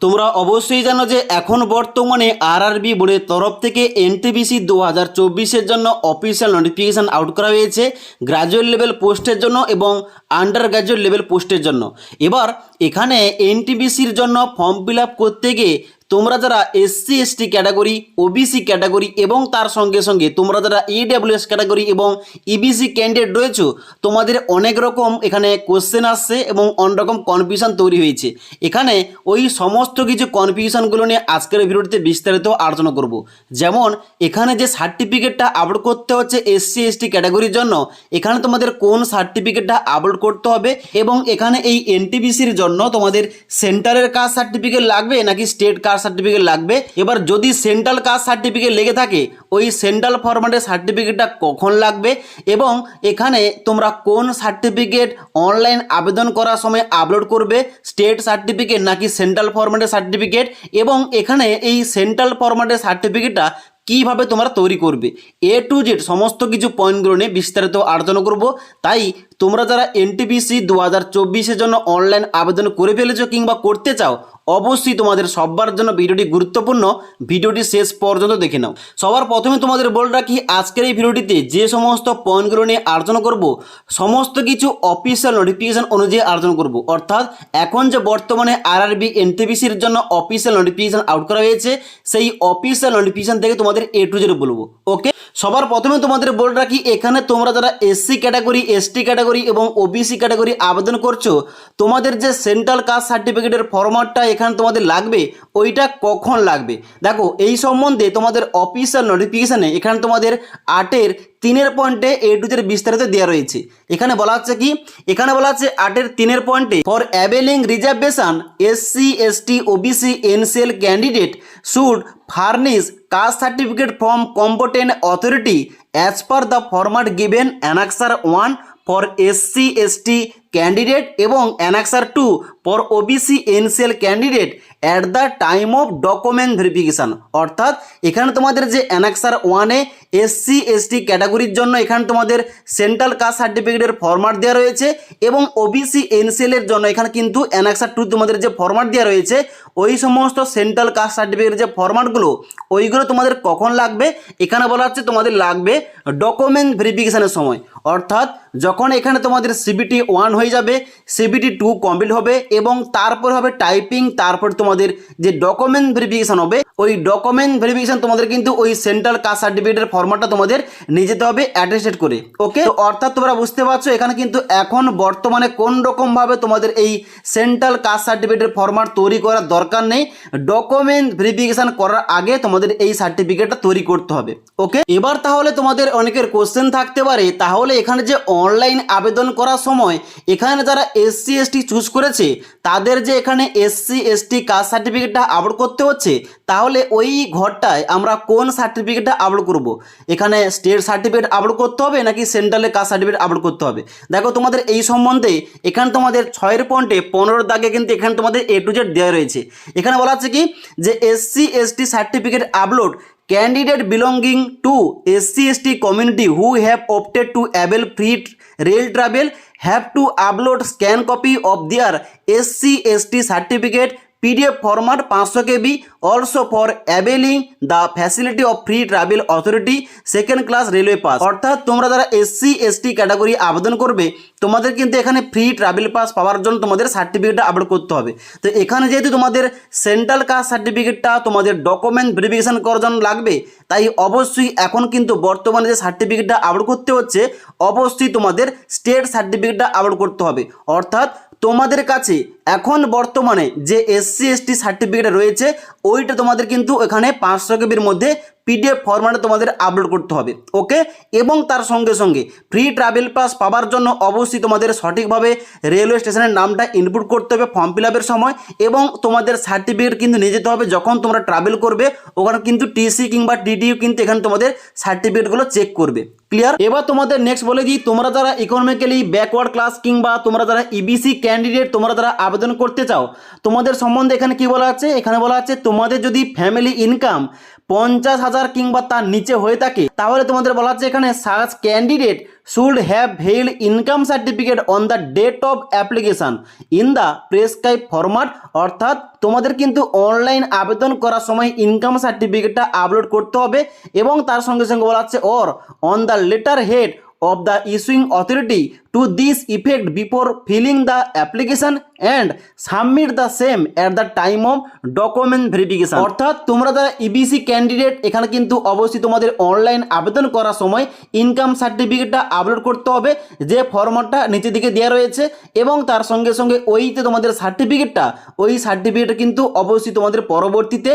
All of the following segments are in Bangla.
তোমরা অবশ্যই জানো যে এখন বর্তমানে আরআরবি বোর্ডের তরফ থেকে এনটিবিসি দু হাজার চব্বিশের জন্য অফিসিয়াল নোটিফিকেশান আউট করা হয়েছে গ্রাজুয়েট লেভেল পোস্টের জন্য এবং আন্ডার গ্রাজুয়েট লেভেল পোস্টের জন্য। এবার এখানে এনটিবিসির জন্য ফর্ম ফিল করতে গিয়ে তোমরা যারা SC ST category OBC category এবং তার সঙ্গে সঙ্গে তোমরা যারা ইডাব্লিউএস ক্যাটাগরি এবং ইবিসি ক্যান্ডিডেট রয়েছো, তোমাদের অনেক রকম এখানে কোশ্চেন আসছে এবং অনেক রকম কনফিউশন তৈরি হয়েছে। এখানে ওই সমস্ত কিছু কনফিউশনগুলো নিয়ে আজকের ভিডিওটিতে বিস্তারিত আলোচনা করব। যেমন, এখানে যে সার্টিফিকেটটা আপলোড করতে হচ্ছে এসসি এসটি ক্যাটাগরির জন্য, এখানে তোমাদের কোন সার্টিফিকেটটা আপলোড করতে হবে এবং এখানে এই এনটিবিসির জন্য তোমাদের সেন্টারের কাস্ট সার্টিফিকেট লাগবে নাকি স্টেট কাস্ট সার্টিফিকেট লাগবে। এবার যদি সেন্ট্রাল কাস্ট সার্টিফিকেট লেগে থাকে, ওই সেন্ট্রাল ফরম্যাটের সার্টিফিকেটটা কখন লাগবে? এবং এখানে তোমরা কোন সার্টিফিকেট অনলাইন আবেদন করার সময় আপলোড করবে? স্টেট সার্টিফিকেট নাকি সেন্ট্রাল ফরম্যাটের সার্টিফিকেট এবং এখানে এই সেন্ট্রাল ফরম্যাটের সার্টিফিকেটটা কীভাবে তোমরা তৈরি করবে? এ টু জেড সমস্ত কিছু পয়েন্টগুলো নিয়ে বিস্তারিত আলোচনা করব। তাই তোমরা যারা এনটিপিসি দু হাজার চব্বিশের জন্য অনলাইন আবেদন করে ফেলেছো কিংবা করতে চাও, অবশ্যই তোমাদের সবার জন্য ভিডিওটি গুরুত্বপূর্ণ। ভিডিওটি শেষ পর্যন্ত দেখে নাও। সবার প্রথমে তোমাদের বলে রাখি, আজকের এই ভিডিওটিতে যে সমস্ত পয়েন্টগুলো নিয়ে আলোচনা করব, সমস্ত কিছু অফিসিয়াল নোটিফিকেশান অনুযায়ী আলোচনা করব। অর্থাৎ, এখন যে বর্তমানে আরআরবি এনটিপিসির জন্য অফিসিয়াল নোটিফিকেশান আউট করা হয়েছে, সেই অফিসিয়াল নোটিফিকেশান থেকে তোমাদের এ টু জেড বলব। ওকে সবার প্রথমে তোমাদের বলে রাখি, এখানে তোমরা যারা এসসি ক্যাটাগরি এসটি ক্যাটাগরি এবং ওবিসি ক্যাটাগরি আবেদন করছ, তোমাদের যে সেন্ট্রাল কাস্ট সার্টিফিকেটের ফরম্যাটটা এখানে তোমাদের লাগবে, ওইটা কখন লাগবে? দেখো, এই সম্বন্ধে তোমাদের অফিসিয়াল নোটিফিকেশানে এখানে তোমাদের আটের তিনের পয়েন্টে এ টুদের বিস্তারিত দেওয়া রয়েছে। এখানে বলা হচ্ছে কি? এখানে বলা হচ্ছে আটের তিনের পয়েন্টে for availing reservation SC ST OBC NCL candidate should furnish caste certificate from competent authority as per the format given annexure one for SC ST candidate এবং annexure two for OBC NCL candidate at the time of document verification অর্থাৎ এখানে তোমাদের যে অ্যানাক্সার ওয়ানে এসসি এসটি ক্যাটাগরির জন্য এখানে তোমাদের সেন্ট্রাল কাস্ট সার্টিফিকেটের ফরম্যাট দেওয়া রয়েছে এবং ওবিসি এনসিএলের জন্য এখানে কিন্তু অ্যানাক্সার টু তোমাদের যে ফরম্যাট দেওয়া রয়েছে, ওই সমস্ত সেন্ট্রাল কাস্ট সার্টিফিকেটের যে ফরম্যাটগুলো ওইগুলো তোমাদের কখন লাগবে? এখানে বলা হচ্ছে তোমাদের লাগবে ডকুমেন্ট ভেরিফিকেশানের সময়। অর্থাৎ যখন এখানে তোমাদের সিবিটি ওয়ান হয়ে যাবে সিবিটি টু কমপ্লিট হবে এবং তারপর হবে টাইপিং তারপর তোমাদের যে ডকুমেন্ট ভেরিফিকেশান হবে, ওই ডকুমেন্ট ভেরিফিকেশান তোমাদের কিন্তু ওই সেন্ট্রাল কাস্ট সার্টিফিকেটের ফরম্যাটটা তোমাদের নিয়ে যেতে হবে অ্যাটেস্টেড করে ওকে অর্থাৎ তোমরা বুঝতে পারছ, এখানে কিন্তু এখন বর্তমানে কোন রকমভাবে তোমাদের এই সেন্ট্রাল কাস্ট সার্টিফিকেটের ফরম্যাট তৈরি করার দরকার নেই ডকুমেন্ট ভেরিফিকেশান করার আগে তোমাদের এই সার্টিফিকেটটা তৈরি করতে হবে ওকে এবার তাহলে তোমাদের অনেকের কোশ্চেন থাকতে পারে, তাহলে এখানে যে অনলাইন আবেদন করার সময়, এখানে যারা এসসি এসটি চুজ করেছে, তাদের যে এখানে এসসি এসটি কাস্ট সার্টিফিকেটটা আপলোড করতে হচ্ছে, তাহলে ওই ঘরটায় আমরা কোন সার্টিফিকেটটা আপলোড করব? এখানে স্টেট সার্টিফিকেট আপলোড করতে হবে, নাকি সেন্ট্রালের কাস্ট সার্টিফিকেট আপলোড করতে হবে? দেখো, তোমাদের এই সম্বন্ধে এখানে তোমাদের ছয়ের পয়েন্টে পনেরো দাগে কিন্তু এখানে তোমাদের এ টু জেড দেওয়া রয়েছে। এখানে বলা হচ্ছে কি? যে SC ST certificate upload candidate belonging to SC/ST community who have opted to avail free rail travel have to upload scan copy of their SC/ST certificate PDF format 500 KB also for availing the facility of free travel authority second class railway pass অর্থাৎ তোমরা যারা এসসি এসটি ক্যাটাগরি আবেদন করবে, তোমাদের কিন্তু এখানে ফ্রি ট্রাভেল পাস পাওয়ার জন্য তোমাদের সার্টিফিকেটটা আপলোড করতে হবে। তো এখানে যেহেতু তোমাদের সেন্ট্রাল কাস্ট সার্টিফিকেটটা তোমাদের ডকুমেন্ট ভেরিফিকেশন করার জন্য লাগবে, তাই অবশ্যই এখন কিন্তু বর্তমানে যে সার্টিফিকেটটা আপলোড করতে হচ্ছে, অবশ্যই তোমাদের স্টেট সার্টিফিকেটটা আপলোড করতে হবে। অর্থাৎ তোমাদের কাছে এখন বর্তমানে যে এসসি, এসটি সার্টিফিকেট রয়েছে, ওইটা তোমাদের কিন্তু এখানে পাঁচশো কেবির মধ্যে পিডিএফ ফরম্যাটে তোমাদের আপলোড করতে হবে ওকে এবং তার সঙ্গে সঙ্গে ফ্রি ট্রাভেল পাস পাওয়ার জন্য অবশ্যই তোমাদের সঠিকভাবে রেলওয়ে স্টেশনের নামটা ইনপুট করতে হবে ফর্ম ফিল সময় এবং তোমাদের সার্টিফিকেট কিন্তু নিয়ে যেতে হবে যখন তোমরা ট্রাভেল করবে, ওখানে কিন্তু টিসি কিংবা টিডিও কিন্তু এখানে তোমাদের সার্টিফিকেটগুলো চেক করবে ক্লিয়ার এবার তোমাদের নেক্সট বলে দিই, তোমরা যারা ইকোনমিক্যালি ব্যাকওয়ার্ড ক্লাস কিংবা তোমরা যারা ইবিসি ক্যান্ডিডেট তোমরা যারা আবেদন করতে চাও, তোমাদের সম্বন্ধে এখানে কি বলা আছে? এখানে বলা আছে, তোমাদের যদি ফ্যামিলি ইনকাম পঞ্চাশ হাজার কিংবা তার নিচে হয়ে থাকে। তাহলে তোমাদের বলা হচ্ছে এখানে search candidate should have valid income certificate on the date of application in the prescribed format অর্থাৎ তোমাদের কিন্তু অনলাইন আবেদন করার সময় ইনকাম সার্টিফিকেটটা আপলোড করতে হবে এবং তার সঙ্গে সঙ্গে বলা হচ্ছে or on the letter head of the issuing authority to this effect before filling the application and submit the same at the time of document verification. অর্থাৎ তোমরা যারা ইবিসি ক্যান্ডিডেট এখানে কিন্তু অবশ্যই তোমাদের অনলাইন আবেদন করার সময় ইনকাম সার্টিফিকেটটা আপলোড করতে হবে, যে ফর্মটা নিচের দিকে দেওয়া রয়েছে এবং তার সঙ্গে সঙ্গে ওই যে তোমাদের সার্টিফিকেটটা ওই সার্টিফিকেটটা কিন্তু অবশ্যই তোমাদের পরবর্তীতে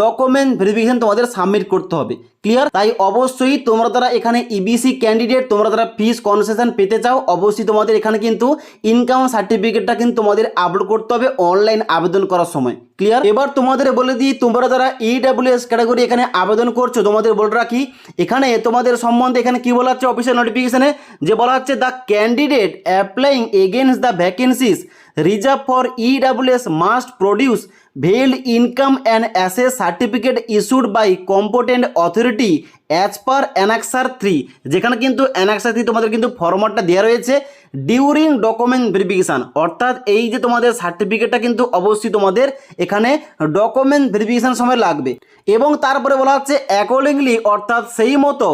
ডকুমেন্ট ভেরিফিকেশন তোমাদের সাবমিট করতে হবে। ক্লিয়ার তাই অবশ্যই তোমরা তারা এখানে ইবিসি ক্যান্ডিডেট তোমরা তারা ফিস কনসেশন পেতে চাও অবশ্যই তোমাদের এখানে কিন্তু ইনকাম সার্টিফিকেটটা কিন্তু তোমাদের আপলোড করতে হবে অনলাইন আবেদন করার সময়। ক্লিয়ার এবার তোমাদের বলে দিই, তোমরা যারা ইডাব্লিউএস ক্যাটাগরি এখানে আবেদন করছ, তোমাদের বলে রাখি, এখানে তোমাদের সম্বন্ধে এখানে কি বলা হচ্ছে? অফিসিয়াল নোটিফিকেশানে যে বলা হচ্ছে the candidate applying against the vacancies reserve for EWS must produce valid income and asset certificate issued by competent authority as per annexure three যেখানে কিন্তু অ্যানাক্সার থ্রি তোমাদের কিন্তু ফরম্যাটটা দেওয়া রয়েছে। ডিউরিং ডকুমেন্ট ভেরিফিকেশান অর্থাৎ এই যে তোমাদের সার্টিফিকেটটা কিন্তু অবশ্যই তোমাদের এখানে ডকুমেন্ট ভেরিফিকেশান সময় লাগবে। এবং তারপরে বলা হচ্ছে অ্যাকর্ডিংলি অর্থাৎ সেই মতো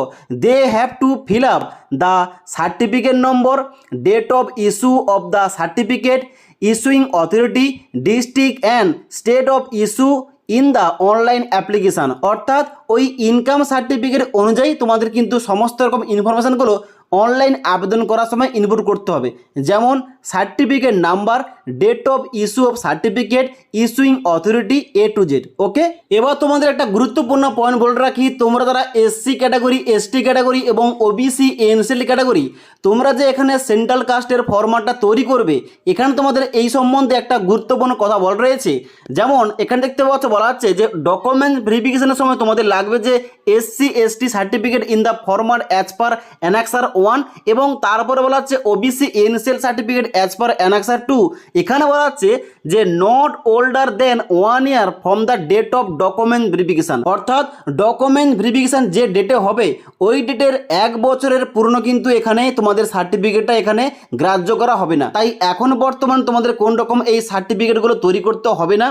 they have to fill up the certificate number date of issue of the certificate issuing authority district and state of issue in the online application অর্থাৎ ওই ইনকাম সার্টিফিকেট অনুযায়ী তোমাদের কিন্তু সমস্ত রকম ইনফরমেশানগুলো অনলাইন আবেদন করার সময় ইনপুট করতে হবে। যেমন, certificate number, date of issue of certificate, issuing authority A to Z okay? এবার তোমাদের একটা গুরুত্বপূর্ণ পয়েন্ট বলে রাখি। তোমরা যারা এসসি ক্যাটাগরি এসটি ক্যাটাগরি এবং ওবিসি এনসিএল ক্যাটাগরি তোমরা যে এখানে সেন্ট্রাল কাস্টের ফরম্যাটটা তৈরি করবে, এখানে তোমাদের এই সম্বন্ধে একটা গুরুত্বপূর্ণ কথা বল রয়েছে। যেমন, এখানে দেখতে পাচ্ছ বলা হচ্ছে যে ডকুমেন্ট ভেরিফিকেশনের সময় তোমাদের লাগবে যে SC ST certificate in the format as per annexure one এবং তারপরে বলা হচ্ছে OBC NCL certificate as per annexure two এখানে বলা হচ্ছে যে not older than one year from the date of document verification অর্থাৎ ডকুমেন্ট ভেরিফিকেশান যে ডেটে হবে, ওই ডেটের এক বছরের পুরনো কিন্তু এখানে তোমাদের সার্টিফিকেটটা এখানে গ্রাহ্য করা হবে না। তাই এখন বর্তমান তোমাদের কোন রকম এই সার্টিফিকেটগুলো তৈরি করতে হবে না,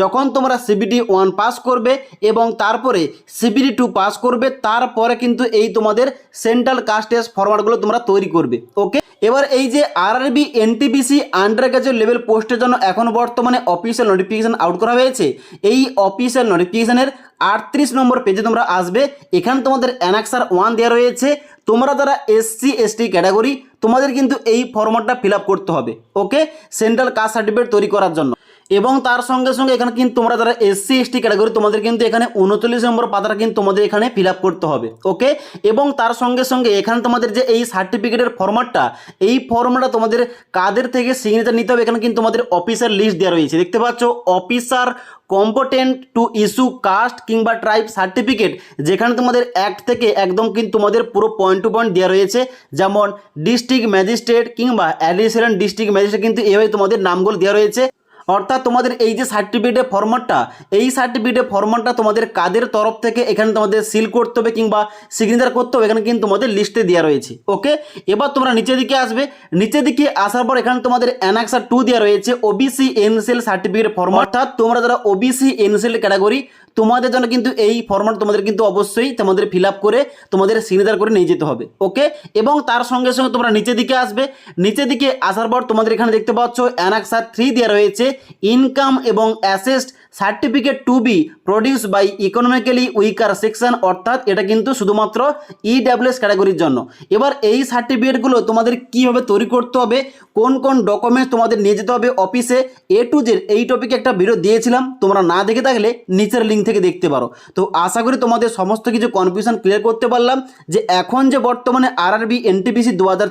যখন তোমরা সিবিডি ওয়ান পাস করবে এবং তারপরে সিবিডি টু পাস করবে, তারপরে কিন্তু এই তোমাদের সেন্ট্রাল কাস্টেস ফরম্যাটগুলো তোমরা তৈরি করবে ওকে এবার এই যে RRB NTPC undergraduate level পোস্টের জন্য এখন বর্তমানে অফিসিয়াল নোটিফিকেশান আউট করা হয়েছে। এই অফিসিয়াল নোটিফিকেশানের আটত্রিশ নম্বর পেজে তোমরা আসবে, এখানে তোমাদের অ্যানাক্সার ওয়ান দেওয়া রয়েছে। তোমরা যারা এসসি এসটি ক্যাটাগরি তোমাদের কিন্তু এই ফর্মটা ফিল করতে হবে ওকে সেন্ট্রাল কাস্ট সার্টিফিকেট তৈরি করার জন্য। এবং তার সঙ্গে সঙ্গে এখানে কিন্তু তোমরা যারা এসসি এসটি ক্যাটাগরি তোমাদের কিন্তু এখানে উনচল্লিশ নম্বর পাতাটা কিন্তু তোমাদের এখানে ফিল করতে হবে ওকে এবং তার সঙ্গে সঙ্গে এখানে তোমাদের যে এই সার্টিফিকেটের ফর্মাটটা এই ফর্মটা তোমাদের কাদের থেকে সিগনেচার নিতে হবে, এখানে কিন্তু তোমাদের অফিসার লিস্ট দেওয়া রয়েছে, দেখতে পাচ্ছ? Officer competent to issue caste কিংবা ট্রাইব সার্টিফিকেট যেখানে তোমাদের অ্যাক্ট থেকে একদম কিন্তু তোমাদের পুরো পয়েন্ট টু পয়েন্ট দেওয়া রয়েছে, যেমন ডিস্ট্রিক্ট ম্যাজিস্ট্রেট কিংবা অ্যাডিশনাল ডিস্ট্রিক্ট ম্যাজিস্ট্রেট কিন্তু এভাবে তোমাদের নামগুলো দেওয়া রয়েছে। অর্থাৎ তোমাদের এই যে সার্টিফিকেটের ফর্মাটটা এই সার্টিফিকেটের ফর্মাটটা তোমাদের কাদের তরফ থেকে এখানে তোমাদের সিল করতে হবে কিংবা সিগনেচার করতে হবে, এখানে কিন্তু তোমাদের লিস্টে দেওয়া রয়েছে ওকে এবার তোমরা নিচের দিকে আসবে, নিচের দিকে আসার পর এখানে তোমাদের অ্যানাক্সার টু দেওয়া রয়েছে ওবিসি এনসিএল সার্টিফিকেট ফর্মাট অর্থাৎ তোমরা যারা ওবিসি এনসিএল ক্যাটাগরি তোমাদের জন্য কিন্তু এই ফর্মাট তোমাদের কিন্তু অবশ্যই তোমাদের ফিল করে তোমাদের সিগনেচার করে নিয়ে যেতে হবে ওকে এবং তার সঙ্গে সঙ্গে তোমরা নিচে দিকে আসবে নিচে দিকে আসার পর তোমাদের এখানে দেখতে পাচ্ছ অ্যানাক্সার থ্রি দেওয়া রয়েছে ইনকাম এবং assets certificate to be produce by economically weaker section অর্থাৎ এটা কিন্তু শুধুমাত্র ইডাব্লিউএস ক্যাটাগরির জন্য। এবার এই সার্টিফিকেটগুলো তোমাদের কীভাবে তৈরি করতে হবে, কোন কোন ডকুমেন্টস তোমাদের নিয়ে যেতে হবে অফিসে এ টু জেড এই টপিকে একটা ভিডিও দিয়েছিলাম, তোমরা না দেখে থাকলে নিচের লিঙ্ক থেকে দেখতে পারো। তো আশা করি তোমাদের সমস্ত কিছু কনফিউশন ক্লিয়ার করতে পারলাম, যে এখন যে বর্তমানে আরআরবি এনটিপিসি দু হাজার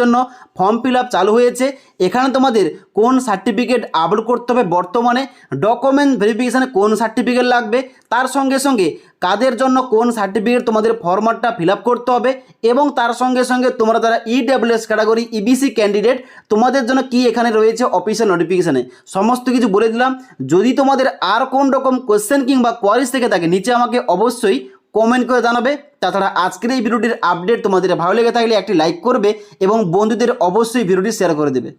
জন্য ফর্ম ফিল চালু হয়েছে, এখানে তোমাদের কোন সার্টিফিকেট আপলোড করতে হবে বর্তমানে ডকুমেন্ট ভেরিফিকেশানে কোন সার্টিফিকেট লাগবে, তার সঙ্গে সঙ্গে কাদের জন্য কোন সার্টিফিকেট তোমাদের ফরম্যাটটা ফিল করতে হবে এবং তার সঙ্গে সঙ্গে তোমরা যারা ইডাব্লিউএস ক্যাটাগরি ইবিসি ক্যান্ডিডেট তোমাদের জন্য কি এখানে রয়েছে অফিসিয়াল নোটিফিকেশানে সমস্ত কিছু বলে দিলাম। যদি তোমাদের আর কোন রকম কোয়েশ্চেন কিংবা কোয়ারিজ থেকে থাকে, নিচে আমাকে অবশ্যই কমেন্ট করে জানাবে। তাছাড়া আজকের এই ভিডিওটির আপডেট তোমাদের ভালো লেগে থাকলে একটি লাইক করবে এবং বন্ধুদের অবশ্যই ভিডিওটি শেয়ার করে দেবে।